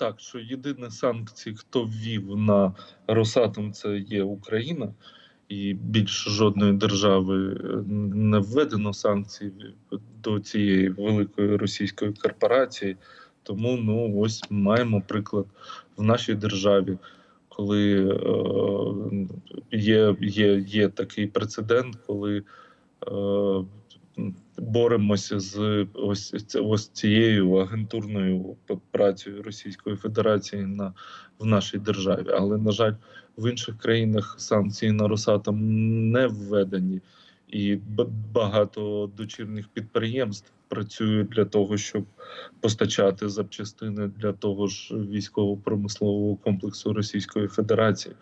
так, що єдині санкції, хто ввів на Росатом, це є Україна, і більше жодної держави е, не введено санкцій до цієї великої російської корпорації. Тому ну ось маємо приклад в нашій державі, коли е, є, є, є такий прецедент, коли е, боремося з ось, ось цією агентурною працею Російської Федерації на в нашій державі. Але на жаль, в інших країнах санкції на Росатом не введені, і багато дочірних підприємств працюють для того, щоб постачати запчастини для того ж військово-промислового комплексу Російської Федерації.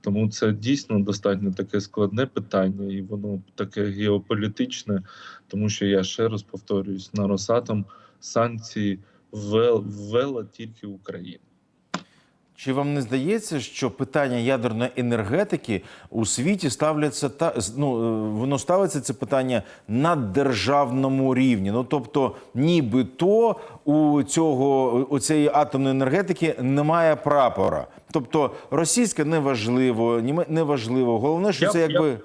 Тому це дійсно достатньо таке складне питання, і воно таке геополітичне, тому що я ще раз повторююсь, на Росатом санкції ввел- ввела тільки Україна. Чи вам не здається, що питання ядерної енергетики у світі ставляться та ну е, воно ставиться це питання на державному рівні? Ну тобто, нібито у цього у цієї атомної енергетики немає прапора. Тобто російська неважливо, неважливо. Головне, що це якби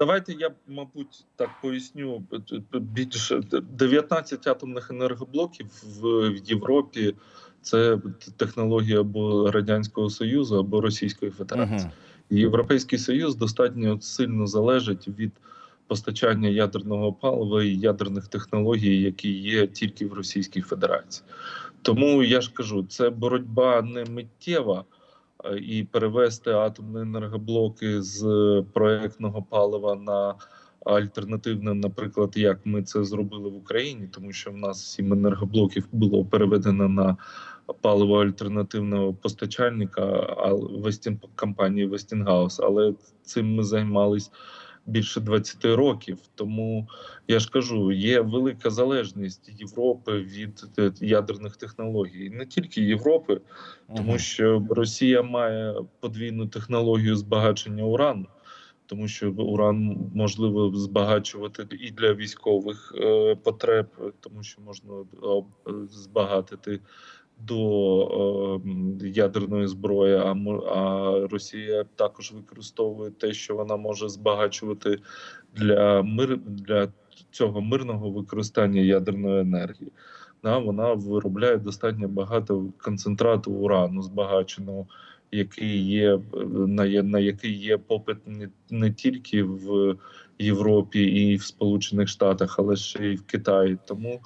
Давайте я, мабуть, так поясню. Більше 19 атомних енергоблоків в в Європі це технологія або Радянського Союзу, або Російської Федерації. Мгм. Європейський Союз достатньо сильно залежить від постачання ядерного палива і ядерних технологій, які є тільки в Російській Федерації. Тому я ж кажу, це боротьба не миттєва. е, І перевести атомні енергоблоки з проектного палива на альтернативне, наприклад, як ми це зробили в Україні, тому що в нас сім енергоблоків було переведено на паливо альтернативного постачальника Вестін компанії Westinghouse, але цим ми займались більше 20 років. Тому я ж кажу, є велика залежність Європи від е, ядерних технологій, не тільки Європи, тому що Росія має подвійну технологію збагачення урану. Тому що уран можливо збагачувати і для військових е, потреб, тому що можна об- збагатити до е, ядерної зброї. А, а Росія також використовує те, що вона може збагачувати для мир для цього мирного використання ядерної енергії. Да, вона виробляє достатньо багато концентрату урану збагаченого, який є на, на який є попит не, не тільки в Європі і в Сполучених Штатах, але ще й в Китаї. Тому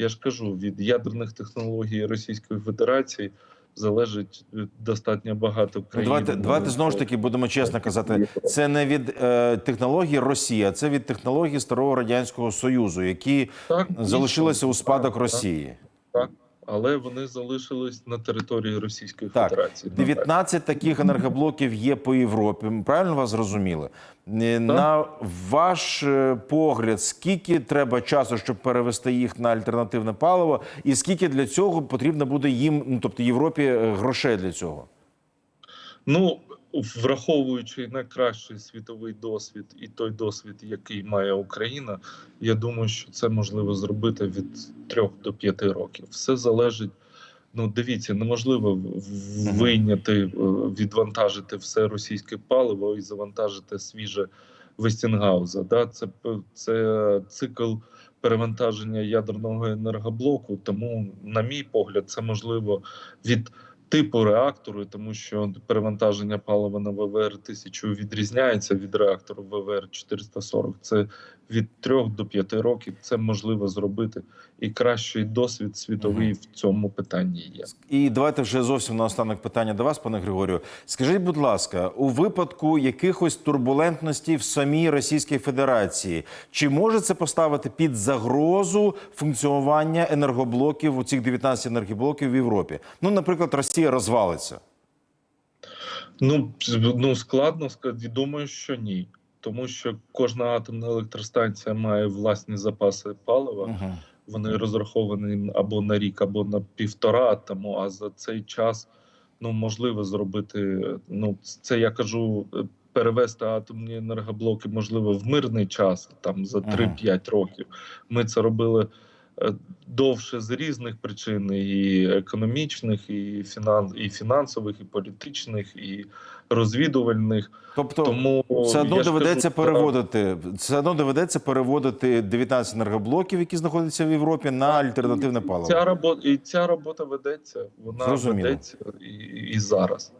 я ж кажу, від ядерних технологій Російської Федерації залежить достатньо багато країн. давайте, давайте знову ж таки будемо чесно казати. Це не від е, технології Росії, а це від технології старого радянського союзу, які Так, залишилися у спадок Так, Росії. Так, але вони залишились на території Російської Так, Федерації. на 19 таких енергоблоків є по Європі. Правильно вас зрозуміли? Так. На ваш е, погляд, скільки треба часу, щоб перевести їх на альтернативне паливо, і скільки для цього потрібно буде їм, ну тобто Європі, е, грошей для цього? Ну, враховуючи найкращий світовий досвід і той досвід, який має Україна, я думаю, що це можливо зробити від 3 до 5 років. Все залежить. Ну, дивіться, неможливо вийняти, е, відвантажити все російське паливо і завантажити свіже Вестінгауза. Да? Це, це цикл перевантаження ядерного енергоблоку. Тому, на мій погляд, це можливо від типу реактору, тому що перевантаження палива на ВВР 1000 відрізняється від реактору ВВР 440. Це від 3 до 5 років. Це можливо зробити, і кращий досвід світовий Мгм. в цьому питанні є. І давайте вже зовсім наостанок питання до вас, пане Григорію. Скажіть, будь ласка, у випадку якихось турбулентностей в самій Російській Федерації, чи може це поставити під загрозу функціонування енергоблоків у цих 19 енергоблоків в Європі? Ну, наприклад, Росія розвалиться. Ну, ну складно сказати. Думаю, що ні. Тому що кожна атомна електростанція має власні запаси палива. Угу. Вони розраховані або на рік, або на півтора. Тому а за цей час ну можливо зробити. Ну це я кажу, е, перевести атомні енергоблоки можливо в мирний час, там за 3-5 років. Ми це робили довше з різних причин, і економічних, і, фінан, і фінансових, і політичних, і розвідувальних. Тобто, Тому все одно доведеться кажу, переводити. Все одно доведеться переводити 19 енергоблоків, які знаходяться в Європі, на альтернативне паливо. Ця робота і ця робота ведеться. Вона Зрозуміло. ведеться і, і зараз.